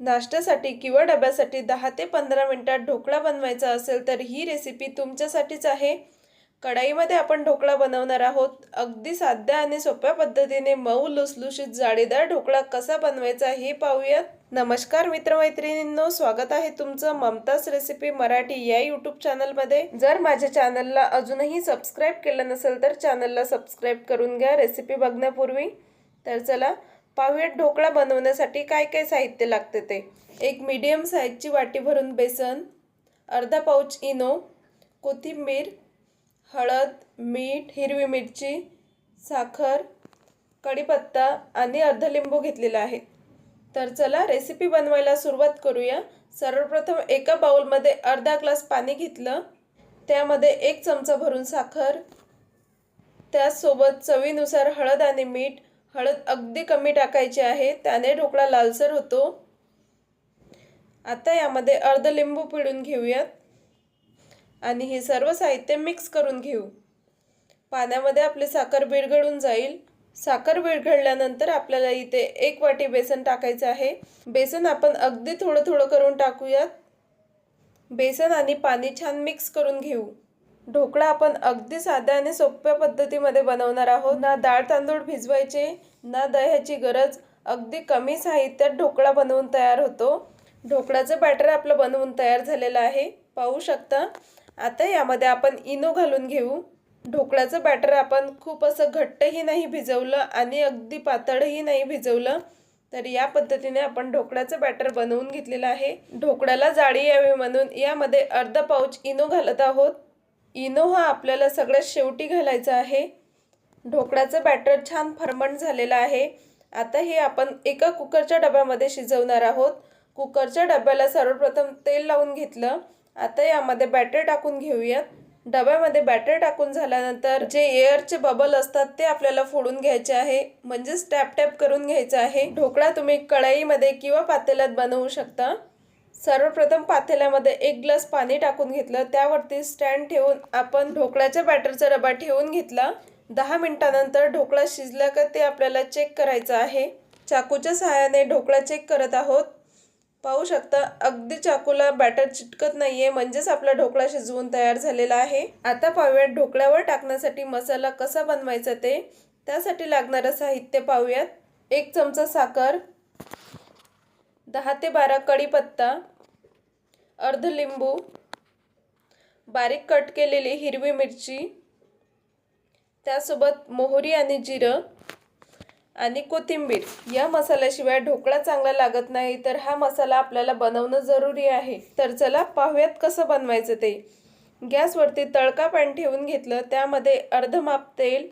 नाश्त्यासाठी किंवा डब्यासाठी दहा ते पंधरा मिनटात ढोकळा बनवायचा असेल तर ही रेसिपी तुमच्यासाठीच आहे. कढाईमध्ये आपण ढोकळा बनवणार आहोत. अगदी साध्या आणि सोप्या पद्धतीने मऊ लुसलुशीत जाळीदार ढोकळा कसा बनवायचा हे पाहूयात. नमस्कार मित्रमैत्रिणींनो स्वागत आहे तुमचं ममताज रेसिपी मराठी या यूट्यूब चॅनलमध्ये जर माझ्या चॅनलला अजूनही सबस्क्राईब केलं नसेल तर चॅनलला सबस्क्राईब करून घ्या. रेसिपी बघण्यापूर्वी. तर चला पाहुयात ढोकळा बनवण्यासाठी काय काय साहित्य लागते ते? एक मीडियम साईजची वाटी भरून बेसन अर्धा पाऊच इनो कोथिंबीर हळद मीठ हिरवी मिरची साखर कढीपत्ता आणि अर्ध लिंबू घेतलेला आहे. तर चला रेसिपी बनवायला सुरुवात करूया. सर्वप्रथम एका बाउलमध्ये अर्धा ग्लास पाणी घेतलं. त्यामध्ये एक चमचा भरून साखर. त्याचसोबत चवीनुसार हळद आणि मीठ हळद अगदी कमी टाकायची आहे. त्याने ढोकळा लालसर होतो. आता यामध्ये अर्ध लिंबू पिळून घेऊयात. आणि हे सर्व साहित्य मिक्स करून घेऊ. पाण्यामध्ये आपली साखर विरघळून जाईल. साखर विरघळल्यानंतर आपल्याला इथे एक वाटी बेसन टाकायचं आहे. बेसन आपण अगदी थोडं थोडं करून टाकूयात. बेसन आणि पाणी छान मिक्स करून घेऊ. ढोकळा आपण अगदी साध्या आणि सोप्या पद्धतीमध्ये बनवणार आहोत. ना डाळ तांदूळ भिजवायचे ना दह्याची गरज. अगदी कमी साहित्यात ढोकळा बनवून तयार होतो. ढोकळाचं बॅटर आपलं बनवून तयार झालेलं आहे. पाहू शकता. आता यामध्ये आपण इनो घालून घेऊ. ढोकळ्याचं बॅटर आपण खूप असं घट्टही नाही भिजवलं आणि अगदी पातळही नाही भिजवलं. तर या पद्धतीने आपण ढोकळ्याचं बॅटर बनवून घेतलेलं आहे. ढोकळ्याला जाळी यावी म्हणून यामध्ये अर्धा पाऊच इनो घालत आहोत. इनो हा आपल्याला सगळ्यात शेवटी घालायचा आहे. ढोकळ्याचं बॅटर छान फर्मंट झालेलं आहे. आता हे आपण एका कुकरच्या डब्यामध्ये शिजवणार आहोत. कुकरच्या डब्याला सर्वप्रथम तेल लावून घेतलं. आता यामध्ये बॅटर टाकून घेऊयात. डब्यामध्ये बॅटर टाकून झाल्यानंतर जे एअरचे बबल असतात ते आपल्याला फोडून घ्यायचे आहे. म्हणजेच टॅप टॅप करून घ्यायचं आहे. ढोकळा तुम्ही कढाईमध्ये किंवा पातेल्यात बनवू शकता. सर्वप्रथम पातेल्यामध्ये एक ग्लास पाणी टाकून घेतलं. त्यावरती स्टँड ठेवून आपण ढोकळ्याच्या बॅटरचा डबा ठेवून घेतला. दहा मिनटानंतर ढोकळा शिजला का ते आपल्याला चेक करायचं आहे. चाकूच्या सहाय्याने ढोकळा चेक करत आहोत. पाहू शकता अगदी चाकूला बॅटर चिटकत नाही आहे म्हणजेच आपला ढोकळा शिजवून तयार झालेला आहे. आता पाहूयात ढोकळ्यावर टाकण्यासाठी मसाला कसा बनवायचा ते. त्यासाठी लागणारं साहित्य पाहूयात. एक चमचा साखर दहा ते बारा कढीपत्ता अर्ध लिंबू बारीक कट केलेली हिरवी मिरची त्यासोबत मोहरी आणि जिरं आणि कोथिंबीर. या मसाल्याशिवाय ढोकळा चांगला लागत नाही तर हा मसाला आपल्याला बनवणं जरुरी आहे. तर चला पाहूयात कसं बनवायचं ते. गॅसवरती तळका पॅन ठेवून घेतलं त्यामध्ये अर्ध माप तेल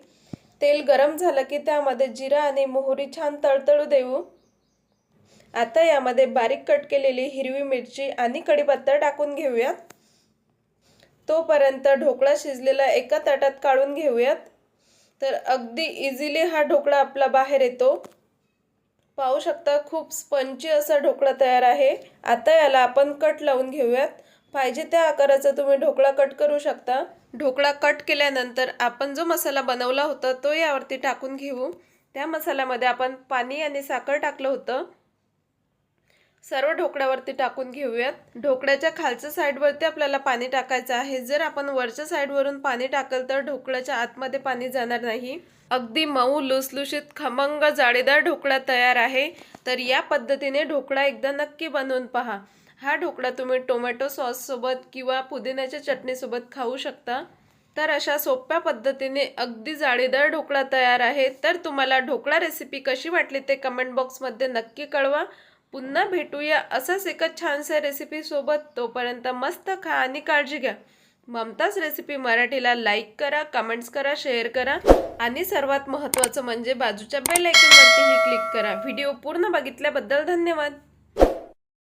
तेल गरम झालं की त्यामध्ये जिरा आणि मोहरी छान तळतळू देऊ. आता यामध्ये बारीक कट केलेली हिरवी मिरची आणि कढीपत्ता टाकून घेऊयात. तोपर्यंत ढोकळा शिजलेला एका ताटात काढून घेऊयात. तर अगदी इझिली हा ढोकळा आपला बाहेर येतो. पाहू शकता खूप स्पंची असा ढोकळा तयार आहे. आता याला आपण कट लावून घेऊयात. पाहिजे त्या आकाराचा तुम्ही ढोकळा कट करू शकता. ढोकळा कट केल्यानंतर आपण जो मसाला बनवला होता तो यावरती टाकून घेऊ. त्या मसाल्यामध्ये आपण पाणी आणि साखर टाकलं होतं. सर्व ढोकळ्यावरती टाकून घेऊयात. ढोकळ्याच्या खालच्या साईडवरती आपल्याला पाणी टाकायचं आहे. जर आपण वरच्या साईडवरून पाणी टाकल तर ढोकळ्याच्या आतमध्ये पाणी जाणार नाही. अगदी मऊ लुसलुशीत खमंग जाळीदार ढोकळा तयार आहे. तर या पद्धतीने ढोकळा एकदा नक्की बनवून पहा. हा ढोकळा तुम्ही टोमॅटो सॉससोबत किंवा पुदिन्याच्या चटणीसोबत खाऊ शकता. तर अशा सोप्या पद्धतीने अगदी जाळीदार ढोकळा तयार आहे. तर तुम्हाला ढोकळा रेसिपी कशी वाटली ते कमेंट बॉक्समध्ये नक्की कळवा. पुन्हा भेटूया असंच एका छानशा रेसिपीसोबत तोपर्यंत मस्त खा आणि काळजी घ्या. ममताज रेसिपी मराठीला लाईक करा कमेंट्स करा शेअर करा. आणि सर्वात महत्त्वाचं म्हणजे बाजूच्या बेल आयकॉनवरतीही क्लिक करा. व्हिडिओ पूर्ण बघितल्याबद्दल धन्यवाद.